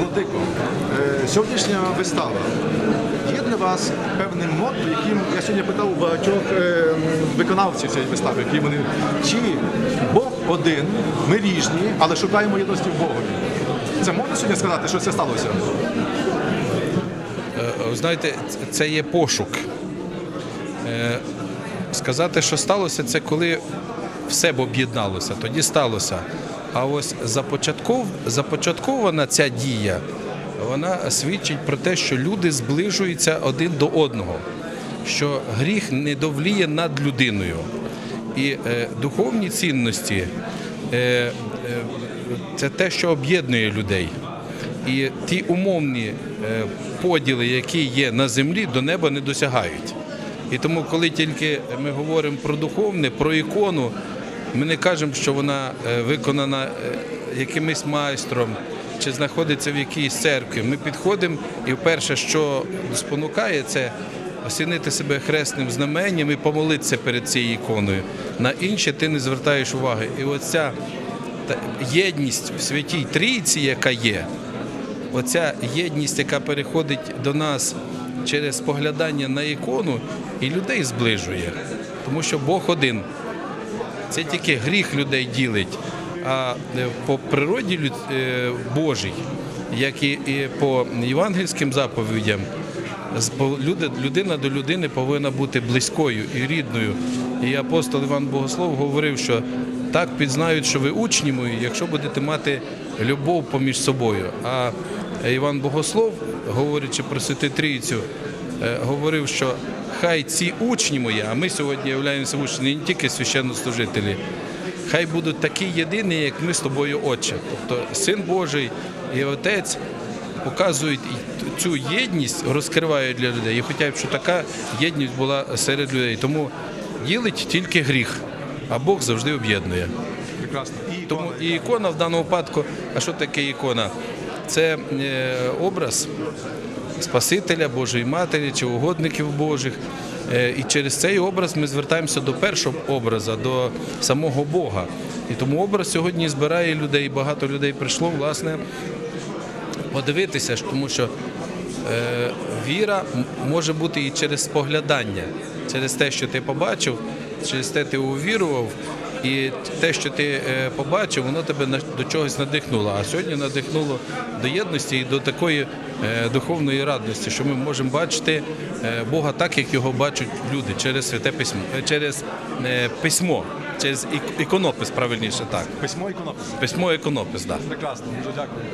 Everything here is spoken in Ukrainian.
Владико, е, сьогоднішня вистава є для вас певним мотто, яким я сьогодні питав у багатьох е, виконавців цієї вистави, які вони чи Бог один, ми різні, але шукаємо єдності в Богові. Це можна сьогодні сказати, що це сталося? Знаєте, це є пошук. Е, Сказати, що сталося, це коли все об'єдналося, тоді сталося. А ось започатков, започаткована ця дія, вона свідчить про те, що люди зближуються один до одного, що гріх не довліє над людиною. І е, духовні цінності е, е, це те, що об'єднує людей. І ті умовні е, поділи, які є на землі, до неба не досягають. І тому, коли тільки ми говоримо про духовне, про ікону, ми не кажемо, що вона е, виконана е, якимось майстром чи знаходиться в якійсь церкві. Ми підходимо, і перше, що спонукає, це осінити себе хресним знаменням і помолитися перед цією іконою. На інше ти не звертаєш уваги. І оця єдність в святій трійці, яка є, оця єдність, яка переходить до нас через поглядання на ікону, і людей зближує. Тому що Бог один. Це тільки гріх людей ділить. А е, по природі е, Божій, як і по євангельським заповідям, людина до людини повинна бути близькою і рідною. І апостол Іван Богослов говорив, що так пізнають, що ви учні мої, якщо будете мати любов поміж собою. А Іван Богослов, говорячи про Святу Трійцю, говорив, що хай ці учні мої, а ми сьогодні являємося учнями не тільки священнослужителі, хай будуть такі єдині, як ми з тобою, Отче. Тобто Син Божий і Отець показують цю єдність, розкривають для людей. І хочуть, щоб така єдність була серед людей. Тому ділить тільки гріх, а Бог завжди об'єднує. Прекрасно. І Тому і ікона в даному випадку, а що таке ікона? Це е, образ Спасителя, Божої Матері чи угодників Божих. Е, І через цей образ ми звертаємося до першого образа, до самого Бога. І тому образ сьогодні збирає людей. Багато людей прийшло, власне, подивитися, тому що е, віра може бути і через споглядання, через те, що ти побачив, через те ти увірував, і те, що ти е, побачив, воно тебе до чогось надихнуло. А сьогодні надихнуло до єдності і до такої е, духовної радості, що ми можемо бачити е, Бога так, як його бачать люди через святе письмо, через письмо, через ік- іконопис, правильніше так. письмо іконопис. Письмо іконопис, так. Прекрасно, дуже дякую.